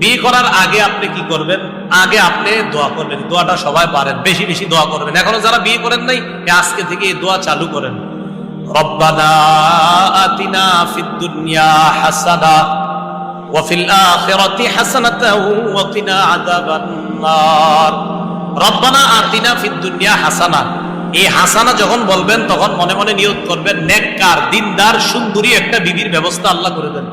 বিয়ে করার আগে আপনি কি করবেন? আগে আপনি দোয়া করবেন। দোয়াটা সবাই পারেন, বেশি বেশি দোয়া করবেন। এখনও যারা বিয়ে করেন নাই আজকে থেকে এই দোয়া চালু করেন। রব্বানা আতিনা হাসানা রব্বানা আতিনা হাসানা। এই হাসানা যখন বলবেন, তখন মনে মনে নিয়োগ করবেন, নেককার, দিনদার, সুন্দরী একটা বিবির ব্যবস্থা আল্লাহ করে দেন।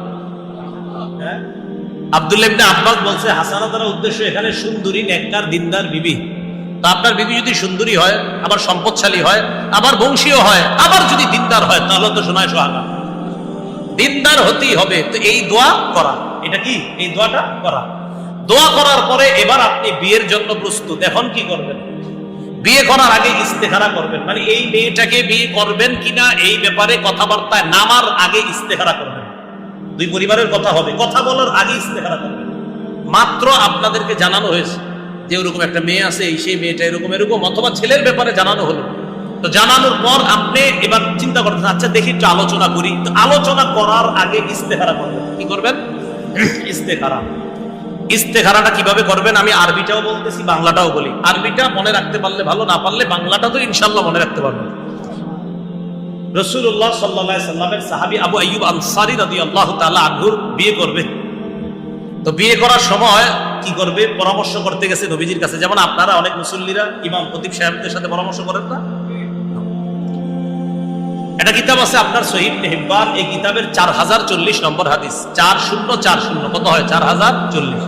হ্যাঁ? আব্দুল্লাহ আব্বাস বলছে, হাসানা উদ্দেশ্য এখানে সুন্দরী, নেককার, দিনদার বিবি। তা আপনার বিবি যদি সুন্দরী হয়, আবার সম্পদশালী হয়, আবার বংশীয় হয়, আবার যদি দিনদার হয়, তাহলে তো শোনায় সোহাগা। দিনদার হতেই হবে। তো এই দোয়া করা। এটা কি? এই দোয়াটা করা। দোয়া করার পরে এবার আপনি বিয়ের জন্য প্রস্তুত। এখন কি করবেন? বিয়ে করার আগে ইস্তেহারা করবেন। মানে এই মেয়েটাকে বিয়ে করবেন কিনা, এই ব্যাপারে কথাবার্তায় নামার আগে ইস্তেহারা করবেন। দুই পরিবারের কথা হবে। কথা বলার আগে ইস্তেহারা করবেন মাত্র আপনাদেরকে জানানো হয়েছে যে ওরকম একটা মেয়ে আছে, এই সেই মেয়েটা এরকম এরকম, অথবা ছেলের ব্যাপারে জানানো হলো। তো জানানোর পর আপনি এবার চিন্তা করতেন আচ্ছা দেখি একটু আলোচনা করি। তো আলোচনা করার আগে ইস্তেহারা করবেন। কি করবেন? ইস্তেহারা। ইস্তেহারাটা কীভাবে করবেন? আমি আরবিটাও বলতেছি, বাংলাটাও বলি। আরবিটা মনে রাখতে পারলে ভালো, না পারলে বাংলাটা তো ইনশাল্লাহ মনে রাখতে পারবেন। রসুল্লাহ সাল্লাহ সাল্লামের সাহাবি আবু আইয়ুব আনসারি রাদি আল্লাহ তালা আঘুর বিয়ে করবে। তো বিয়ে করার সময় কি করবে? পরামর্শ করতে গেছে নবীজির কাছে। যেমন আপনারা অনেক মুসল্লিরা ইমাম প্রদীপ সাহেবদের সাথে পরামর্শ করেন না? একটা কিতাব আছে আপনার শহীদ মেহবান এই কিতাবের চার হাজার চল্লিশ নম্বর হাদিস। চার শূন্য চার শূন্য। কত হয়? চার হাজার চল্লিশ।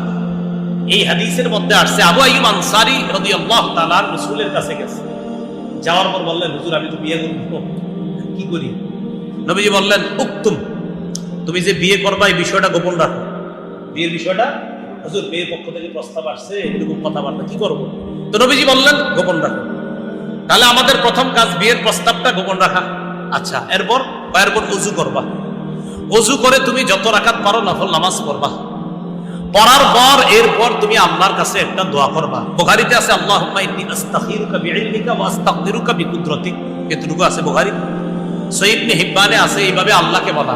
এই হাদিসের মধ্যে আসছে, আবু আইব আনসারি রদি আল্লাহ তালার রসুলের কাছে গেছে। যাওয়ার পর বললেন, হুজুর, আমি তো বিয়ে করব। কি করি? নবীজি বললেন, উক্তুম, তুমি যে বিয়ে করবা, এই বিষয়টা গোপন রাখো। বিয়ের বিষয়টা? হুজুর, মেয়ের পক্ষ থেকে প্রস্তাব আসছে এরকম কথাবার্তা কি করব? তো নবীজি বললেন, গোপন রাখো। তাহলে আমাদের প্রথম কাজ বিয়ের প্রস্তাবটা গোপন রাখা। আচ্ছা এরপর এরপর উজু করবা। উজু করে তুমি যত রাখাত পারো নফল নামাজ পড়বা। পড়ার পর, এরপর তুমি আল্লাহর কাছে একটা দোয়া করবা। বুখারীতে আছে বিকুদরতিক। এতটুকু আছে বুখারী? সহিহ ইবনে হিব্বানে আছে, এইভাবে আল্লাহকে বলা।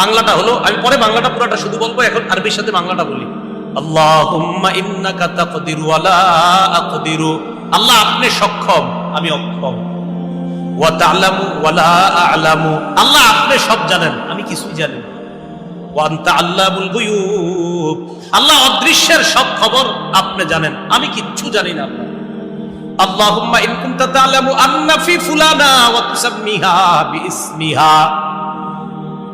বাংলাটা হলো, আমি পরে বাংলাটা পুরোটা শুধু বলব, এখন আরবির সাথে বাংলাটা বলি। আল্লাহ আপনি সক্ষম, আমি অক্ষম। আ'লামু। আল্লাহ আপনি সব জানেন, আমি কিছুই জানি আল্লাহ অদৃশ্যের সব খবর আপনি জানেন, আমি কিচ্ছু জানি না। আল্লাহুম্মা ইন কুনতা তা'লামু আন্না ফি ফুলানা ওয়া তুসাম্মিহা বিইসমিহা।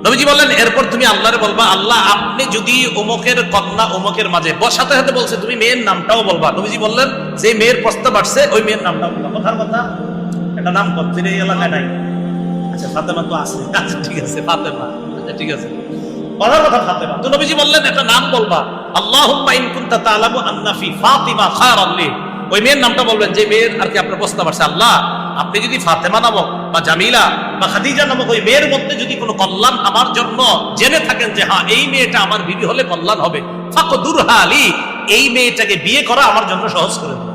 নবীজি বললেন, এরপর তুমি আল্লাহরে বলবা, আল্লাহ আপনি যদি অমুকের কন্যা অমুকের মাঝে বসাতে হাতে বলছে, তুমি মেয়ের নামটাও বলবা। নবীজি বললেন, যে মেয়ের প্রস্তাব আসছে, ওই মেয়ের নামটাও বলবা। কথার কথা একটা নাম করছে এই এলাকায় নাই। আচ্ছা ফাতেমা তো আছে। আচ্ছা ঠিক আছে, ফাতেমা। আচ্ছা ঠিক আছে। কথার কথা ফাতেমা। তো নবীজি বললেন একটা নাম বলবা। আল্লাহুম্মা ইন কুনতা তা'লামু আন্না ফি ফাতিমা খায়রান লি। ওই মেয়ের নামটা বলবেন যে মেয়ের আর কি আপনার প্রস্তাব আসছে আল্লাহ আপনি যদি ফাতেমা নামক বা জামিলা বা খাদিজা নামক ওই মেয়ের মধ্যে যদি কোনো কল্যাণ আমার জন্য জেনে থাকেন যে হ্যাঁ এই মেয়েটা আমার বিবি হলে কল্যাণ হবে ফাকদুর আলী এই মেয়েটাকে বিয়ে করা আমার জন্য সহজ করে দেবে